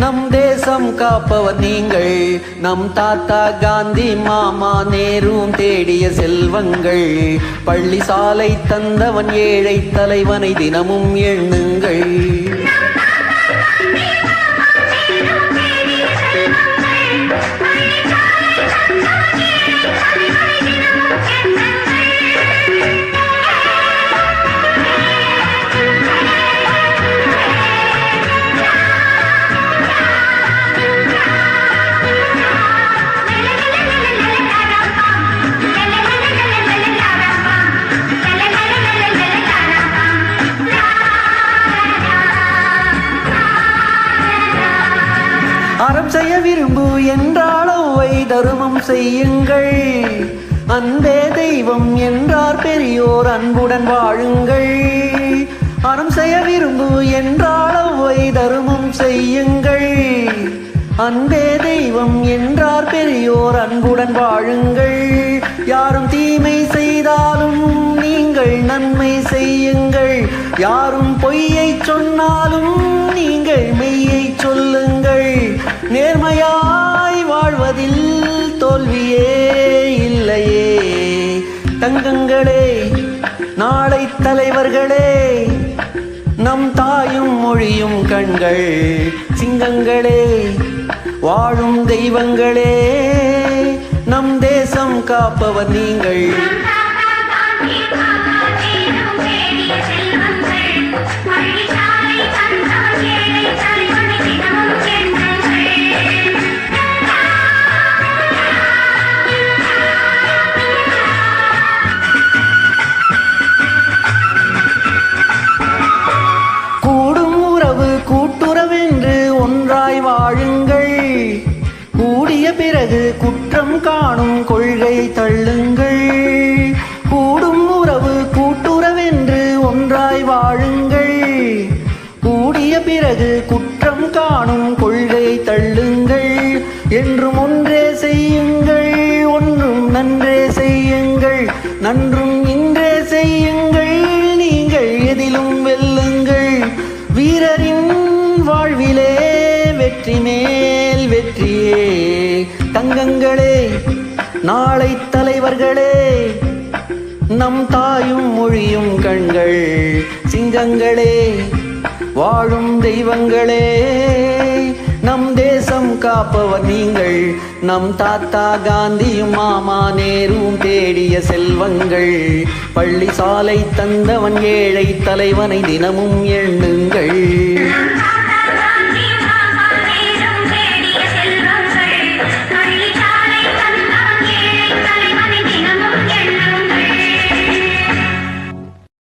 நம் தேசம் காப்பவர் நீங்கள். நம் தாத்தா காந்தி மாமா நேரும் தேடிய செல்வங்கள். பள்ளி சாலை தந்தவன் ஏழை தலைவனை தினமும் எண்ணுங்கள். செய்ய விரும்பு என்றாளவை தருமம் செய்யுங்கள். அன்பே தெய்வம் என்றார் பெரியோர் அன்புடன் வாழுங்கள். அறம் செய்ய விரும்பு என்றாளவை தருமம் செய்யுங்கள். அன்பே தெய்வம் என்றார் பெரியோர் அன்புடன் வாழுங்கள். யாரும் தீமை செய்தாலும் நீங்கள் நன்மை செய்யுங்கள். யாரும் பொய்யை சொன்னாலும் நீங்கள் மெய்யை சொல்லுங்கள். நேர்மையாய் வாழ்வதில் தோல்வியே இல்லையே. தங்கங்களே நாளை தலைவர்களே நம் தாயும் மொழியும் கண்கள் சிங்கங்களே வாழும் தெய்வங்களே நம் தேசம் காப்பவர் நீங்கள். வாழுங்கள். கூடிய பிறகு குற்றம் காணும் கொள்கை தள்ளுங்கள். கூடும் உறவு கூட்டுறவென்று ஒன்றாய் வாழுங்கள். கூடிய பிறகு குற்றம் காணும் கொள்கை தள்ளுங்கள். என்றும் ஒன்றே செய்யுங்கள் ஒன்றும் நன்றே செய்யுங்கள். நன்று வெற்றி மேல் வெற்றியே. தங்கங்களே நாளை தலைவர்களே நம் தாயும் மொழியும் கண்கள் சிங்கங்களே வாழும் தெய்வங்களே நம் தேசம் காப்பவர் நீங்கள் நம் தாத்தா காந்தியும் மாமா நேரும் தேடிய செல்வங்கள் பள்ளி சாலை தந்தவன் ஏழை தலைவனை தினமும் எண்ணுங்கள்.